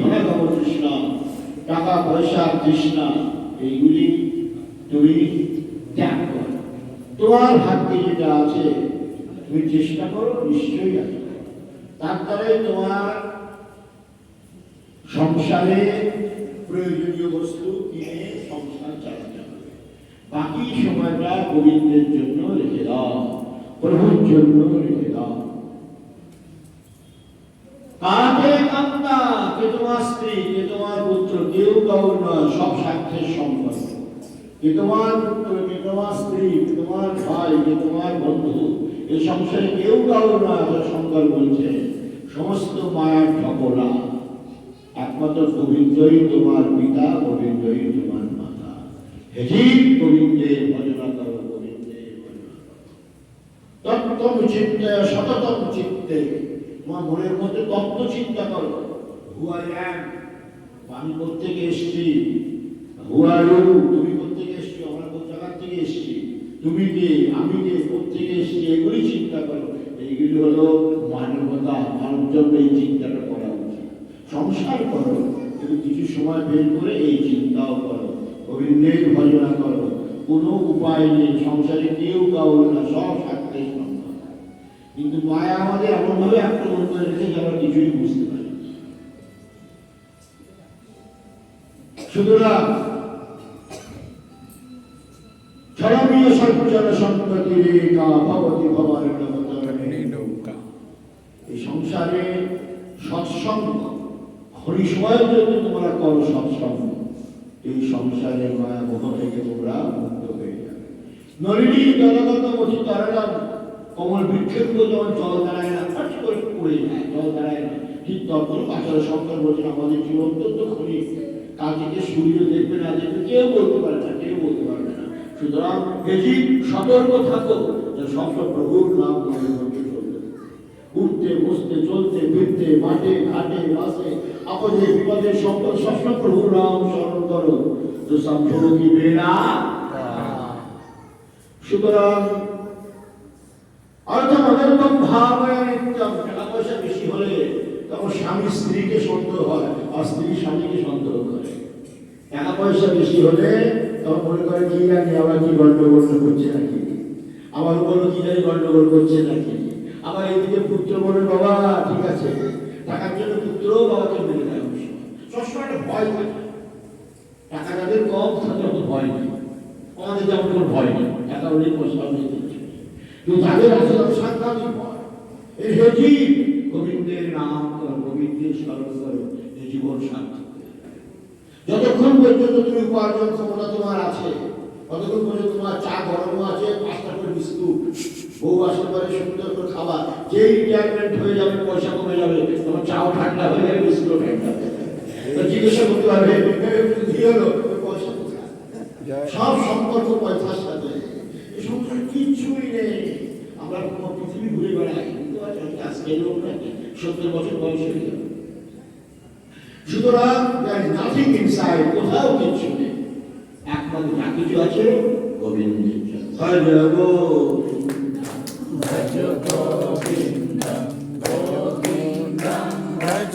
ধনগম তৃষ্ণা টাকা পয়সা তৃষ্ণা এইগুলি তুমি ত্যাগ করো। তোমার ভাগ্যে যেটা আছে, তুমি চেষ্টা করো, নিশ্চয়ই আছে। তার দ্বারাই তোমার সংসারে প্রয়োজনীয় বস্তু কিনে সংসার চালাতে হবে। বাকি সময়টা গোবিন্দের জন্য রেখে দাও, প্রভুর জন্য রেখে দাও কাকে কান্না কে তোমার স্ত্রী কে তোমার পুত্র কেউ কাউর নয়, সব স্বার্থের সম্পর্ক কে তোমার পুত্র কে তোমার স্ত্রী তোমার ভাই কে তোমার বন্ধু, এ সংসারে কেউ কাউর নয় শঙ্কর বলছে। সমস্ত মায়ার ঠকলা একমাত্র গোবিন্দই তোমার পিতা গোবিন্দই তোমার মাতা। হেজি গোবিন্দের ভজনা করো করো। তত্ত্বম চিন্তে সততম চিত্তে। তোমার মনের মধ্যে তত্ত্ব চিন্তা করো। হু আই আমি কোথেকে এসেছি। তুমি কোথেকে এসেছ, আমরা কোন জায়গা থেকে এসেছি? তুমি কে? আমি কে? কোথেকে এসেছি, এগুলি চিন্তা করো। এইগুলি হলো মানবতা মানব এই চিন্তাটা করা উচিত। সংসার করো, কিন্তু কিছু সময় বের করে এই চিন্তাও করো। গোবিন্দের ভজনা করো। কোনো উপায় নেই, সংসারে কেউ কাউর না, সব সম্ভব কিন্তু মায়া আমাদের এমনভাবে আক্রমণ করে রেখে যে আমরা কিছুই বুঝতে পারি সুতরাং ধর্মীয় সর্বজন সম্পত্তি রেখা ভগবতী ভবানী এই সংসারে সৎসঙ্গ হরিসময়ের জন্য তোমরা করো সৎসঙ্গ এই সংসারের মায়া মোহ থেকে তোমরা মুক্ত হয়ে যাবে। নলিনী জলগত মতি তরলাম কমল বৃক্ষের উপর যখন জল দাঁড়ায় না ফাট করে পড়ে যায় জল দাঁড়ায় না। ঠিক তখন শঙ্কর বলছেন আমাদের জীবন অত্যন্ত ক্ষণিক। কাল থেকে সূর্য দেখবে না দেখবে, কেউ বলতে পারে না, কেউ বলতে পারবে না। সুতরাং বেশি সতর্ক থাকো যে সবসময় প্রভুর নাম চলবে। উঠতে, বসতে, চলতে, ফিরতে, মাঠে, ঘাটে, বাসে, আপদে, বিপদে সম্পদ সবসময় প্রভুর নাম স্মরণ করো। তো সব কি বেড়া সুতরাং অর্থ অনন্তম ভাবে নিত্যম টাকা পয়সা বেশি হলে তখন স্বামী স্ত্রীকে সন্দেহ হয়, আর স্ত্রী স্বামীকে সন্দেহ করে। টাকা পয়সা বেশি হলে তখন মনে করে, কি জানি আবার কি গন্ডগোল করছে নাকি? আমার উপরও কি জানি গন্ডগোল করছে নাকি? আবার এইদিকে পুত্র বলে, বাবা, ঠিক আছে। টাকার জন্য পুত্রও বাবাকে মেরে দেয় সবসময় একটা ভয় থাকে। টাকা যাদের কম, তাদের অত ভয় নেই। আমাদের যেমন কোনো ভয় নেই। টাকা হলেই পয়সা দিচ্ছে। কিন্তু যাদের আছে, তাদের সাংঘাতিক ভয়। এই নাম গোবিন্দের স্মরণ করো জীবন সার্থক যতক্ষণ পর্যন্ত তুমি উপার্জন ক্ষমতা তোমার আছে ততক্ষণ পর্যন্ত তোমার চা গরম আছে পাঁচটা করে বিস্কুট বউ আসতে পারে সুন্দর করে খাবার যেই রিটায়ারমেন্ট হয়ে যাবে পয়সা কমে যাবে তোমার চাও ঠান্ডা হয়ে যাবে বিস্কুট ঠান্ডা তো জিজ্ঞাসা করতে পারবে কি হলো? পয়সা সব সম্পর্ক পয়সার সাথে। এই সংসারে কিচ্ছুই নেই। আমরা কোনো পৃথিবী ঘুরে বেড়াই। কিন্তু আজ লোক নাকি সত্তর বছর বয়স হয়ে যাবে সুতরাং নাথিং ইনসাইড কোথাও কিচ্ছু নেই। একমাত্র যা কিছু আছে গোবিন্দের হরে গোবিন্দ ভজ গোবিন্দ গোবিন্দ ভজ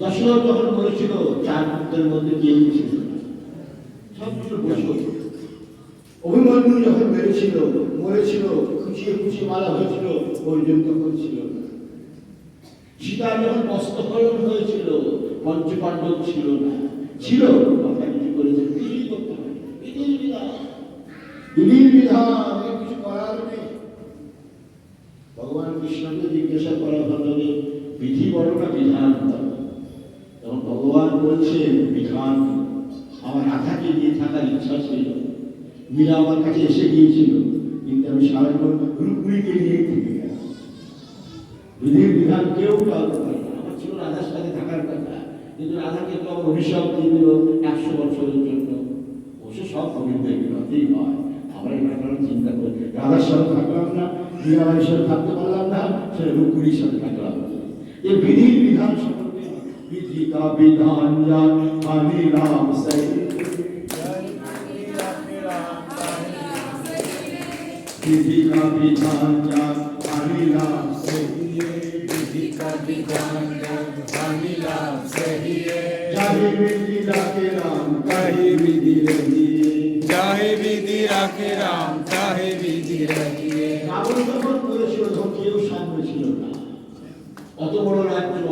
দশরথ যখন বলেছিল চার পুত্রের মধ্যে কেউ ছিল অভিমন্যু যখন মেরেছিল মরেছিল, খুঁচিয়ে খুঁচিয়ে মারা হয়েছিল অর্জুন তখন সীতা যখন বস্ত্রহরণ হয়েছিল, পঞ্চপাণ্ডব ছিল না। ছিল, কথা কিছু করেছে কিছুই করতে হবে বিধান। কিছু করার নেই। ভগবান কৃষ্ণকে জিজ্ঞাসা করা যে, বিধি না বিধান। বড় তখন ভগবান বলছেন বিধান থাকার ইচ্ছা ছিল। মীরা আমার কাছে এসে গিয়েছিল, কিন্তু আমি সারাক্ষণ রুকুড়িকে নিয়ে থেকে গেলাম। বিধান কেউ টালতে পারে আমার ছিল রাধার সাথে থাকার কথা, কিন্তু রাধাকে তো আমার অভিশাপ দিয়ে দিল একশো বছরের জন্য। অবশ্য সব কবিদের বিরতেই হয়। আমরা এখানে কোনো চিন্তা করি। রাধার সাথে থাকলাম না মীরাবাড়ির সাথে থাকতে পারলাম না সেটা রুকুড়ির সাথে থাকলাম এই বিধির বিধান সম্পর্কে বিধি কা বিধান জান আমি রাম সৈ विधि का विधान जान हरि नाम से विधि का विधान हानि लाभ सही है चाहे विधि राखे राम कहे विधि रही चाहे विधि राखे राम चाहे विधि रहिए রাবণ যখন করেছিল তখন কেউ সামনে ছিল না অত বড় রাজ্য